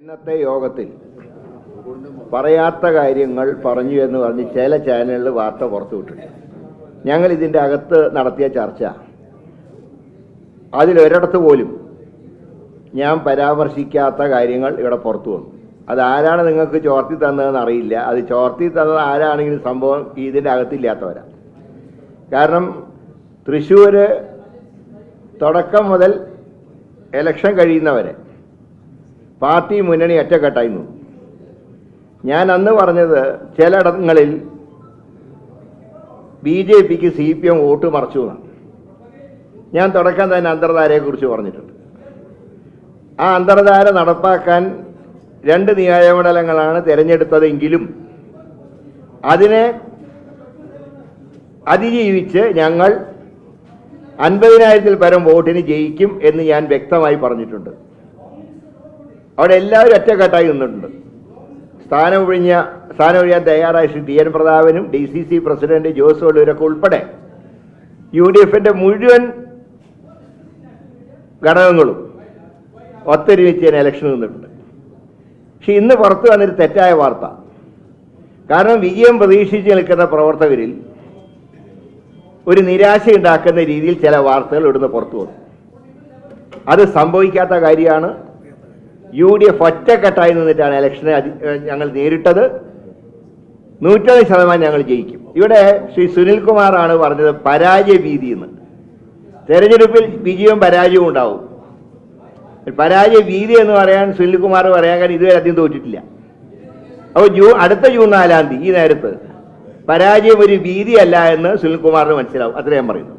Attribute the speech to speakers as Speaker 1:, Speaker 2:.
Speaker 1: ഇന്നത്തെ യോഗത്തിൽ പറയാത്ത കാര്യങ്ങൾ പറഞ്ഞു എന്ന് പറഞ്ഞ് ചില ചാനലുകൾ വാർത്ത പുറത്തുവിട്ടിട്ടുണ്ട് ഞങ്ങൾ ഇതിന്റെ അകത്ത് നടത്തിയ ചർച്ച. അതിലൊരിടത്ത് പോലും ഞാൻ പരാമർശിക്കാത്ത കാര്യങ്ങൾ ഇവിടെ പുറത്തു വന്നു. അത് ആരാണ് നിങ്ങൾക്ക് ചോർത്തി തന്നതെന്ന് അറിയില്ല. അത് ചോർത്തി തന്നത് ആരാണെങ്കിലും സംഭവം ഇതിന്റെ അകത്തില്ലാത്തവരാ. കാരണം തൃശ്ശൂർ തുടക്കം മുതൽ എലക്ഷൻ കഴിയുന്നവരെ പാർട്ടി മുന്നണി ഒറ്റക്കെട്ടായി നിന്നു ഞാൻ അന്ന് പറഞ്ഞത് ചിലയിടങ്ങളിൽ ബി ജെ പിക്ക് സി പി എം വോട്ട് മറച്ചു എന്നാണ്. ഞാൻ തുടക്കം തന്നെ അന്തർധാരയെക്കുറിച്ച് പറഞ്ഞിട്ടുണ്ട്. ആ അന്തർധാര നടപ്പാക്കാൻ രണ്ട് നിയമമണ്ഡലങ്ങളാണ് തിരഞ്ഞെടുത്തതെങ്കിലും അതിനെ അതിജീവിച്ച് ഞങ്ങൾ അൻപതിനായിരത്തിൽ പരം വോട്ടിന് ജയിക്കും എന്ന് ഞാൻ വ്യക്തമായി പറഞ്ഞിട്ടുണ്ട്. അവിടെ എല്ലാവരും ഒറ്റക്കെട്ടായി നിന്നിട്ടുണ്ട്. സ്ഥാനം ഒഴിഞ്ഞ സ്ഥാനം ഒഴിയാൻ തയ്യാറായ Shri T N പ്രതാപനും D C C president Jose വള്ളൂരൊക്കെ ഉൾപ്പെടെ യു ഡി എഫിന്റെ മുഴുവൻ ഘടകങ്ങളും ഒത്തൊരുമിച്ച് ഞാൻ ഇലക്ഷൻ നിന്നിട്ടുണ്ട്. പക്ഷെ ഇന്ന് പുറത്തു വന്നൊരു തെറ്റായ വാർത്ത. കാരണം വിജയം പ്രതീക്ഷിച്ച് നിൽക്കുന്ന പ്രവർത്തകരിൽ ഒരു നിരാശയുണ്ടാക്കുന്ന രീതിയിൽ ചില വാർത്തകൾ ഇവിടുന്ന് പുറത്തു വന്നു. അത് സംഭവിക്കാത്ത കാര്യമാണ് യു ഡി എഫ് ഒറ്റക്കെട്ടായി നിന്നിട്ടാണ് ഇലക്ഷനെ ഞങ്ങൾ നേരിട്ടത്. നൂറ്റൊന്ന് ശതമാനം ഞങ്ങൾ ജയിക്കും. ഇവിടെ ശ്രീ സുനിൽകുമാറാണ് പറഞ്ഞത് പരാജയ ഭീതി എന്ന് തെരഞ്ഞെടുപ്പിൽ വിജയവും പരാജയവും ഉണ്ടാവും. പരാജയ ഭീതി എന്ന് പറയാൻ സുനിൽകുമാർ പറയാൻ കാരണം ഇതുവരെ അധികം തോറ്റിട്ടില്ല. അപ്പോൾ ജൂൺ അടുത്ത ജൂൺ നാലാം തീയതി ഈ നേരത്ത് പരാജയം ഒരു ഭീതിയല്ല എന്ന് സുനിൽകുമാറിന് മനസ്സിലാവും. അത്ര ഞാൻ പറയുന്നു.